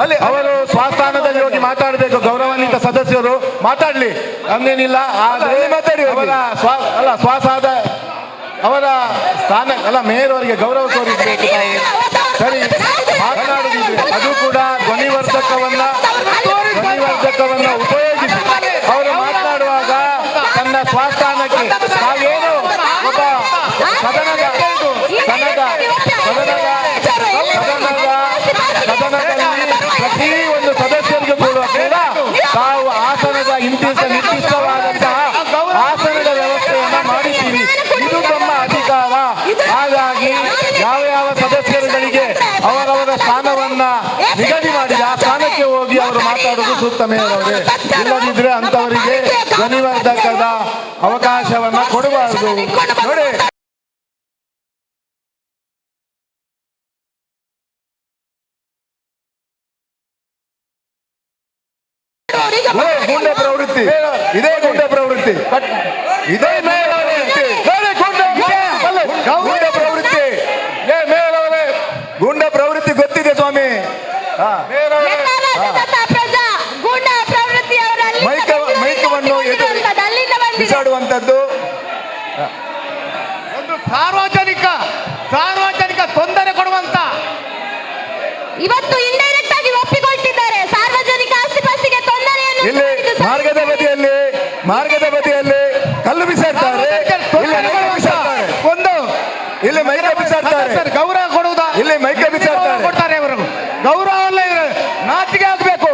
ಅಲ್ಲಿ ಅವರು ಸ್ವಸ್ಥಾನದಲ್ಲಿ ಹೋಗಿ ಮಾತಾಡಬೇಕು ಗೌರವಾನ್ವಿತ ಸದಸ್ಯರು. ಮಾತಾಡ್ಲಿ. ಅಂದೇನಿಲ್ಲ ಅವರ ಅಲ್ಲ ಸ್ವಸಾದ ಅವರ ಸ್ಥಾನ ಅಲ್ಲ ಮೇಯರ್ ಅವರಿಗೆ ಗೌರವ ತೋರಿಸಬೇಕು ಸರಿ ಮಾತನಾಡುತ್ತಿದೆ ಅದು ಕೂಡ ಧ್ವನಿವರ್ಧಕವನ್ನ ಧ್ವನಿವರ್ಧಕವನ್ನ ಉಪಯೋಗಿಸಿ. ಅವರು ಮಾತನಾಡುವಾಗ ತನ್ನ ಸ್ವಸ್ಥಾನಕ್ಕೆ ಸದನದ ಸದನದ ಸದನದ ಸದನದಲ್ಲಿ ಪ್ರತಿ ಒಂದು ಸದಸ್ಯರಿಗೆ ಕೂಡ ತಾವು ಆಸನದ ಇಂತಿಷ್ಟ ನಿರ್ದಿಷ್ಟವಾದಂತಹ ಆಸನದ ವ್ಯವಸ್ಥೆಯನ್ನು ಮಾಡಿದ್ದೀವಿ. ಇದು ನಮ್ಮ ಅಧಿಕಾರ. ಹಾಗಾಗಿ ಯಾವ ಯಾವ ಸದಸ್ಯರುಗಳಿಗೆ ಅವರವರ ಸ್ಥಾನವನ್ನ ನಿಗದಿ ಮಾಡಿ ಆ ಸ್ಥಾನಕ್ಕೆ ಹೋಗಿ ಅವರು ಮಾತಾಡುವುದು ಸೂಕ್ತ ಮೇಯರವರೇ ಇಲ್ಲದಿದ್ರೆ ಅಂತವರಿಗೆ ಧ್ವನಿವರ್ಧಕದ ಅವಕಾಶವನ್ನ ಕೊಡಬಾರದು. ನೋಡಿ ಗುಂಡೆ ಪ್ರವೃತ್ತಿ. ಇದೇ ಗುಂಡೆ ಪ್ರವೃತ್ತಿ. ಇದೇ. ಗುಂಡೆ ಪ್ರವೃತ್ತಿ. ಗುಂಡ ಪ್ರವೃತ್ತಿ. ಗೊತ್ತಿದೆ ಸ್ವಾಮಿ. ಮೈಕ- ಮೈಕವನ್ನು ಬಿಸಾಡುವಂತದ್ದು ಒಂದು ಸಾರ್ವಜನಿಕ ಸಾರ್ವಜನಿಕ ತೊಂದರೆ ಕೊಡುವಂತ ಇವತ್ತು ಇಂಡೈರೆಕ್ಟ್ ಮಾರ್ಗದ ಬದಿಯಲ್ಲಿ ಮಾರ್ಗದ ಬದಿಯಲ್ಲಿ ಕಲ್ಲು ಬಿಸಾಡ್ತಾರೆ. ಒಂದು ಇಲ್ಲಿ ಮೈಕ ಬಿಸಾಡ್ತಾರೆ. ಗೌರವ ಕೊಡುವುದ? ಇಲ್ಲಿ ಮೈಕ ಬಿಸಾಡ್ತಾರೆ. ಕೊಡ್ತಾರೆ ಅವರು ಗೌರವ ನಾಚಿಕೆ ಆಗ್ಬೇಕು.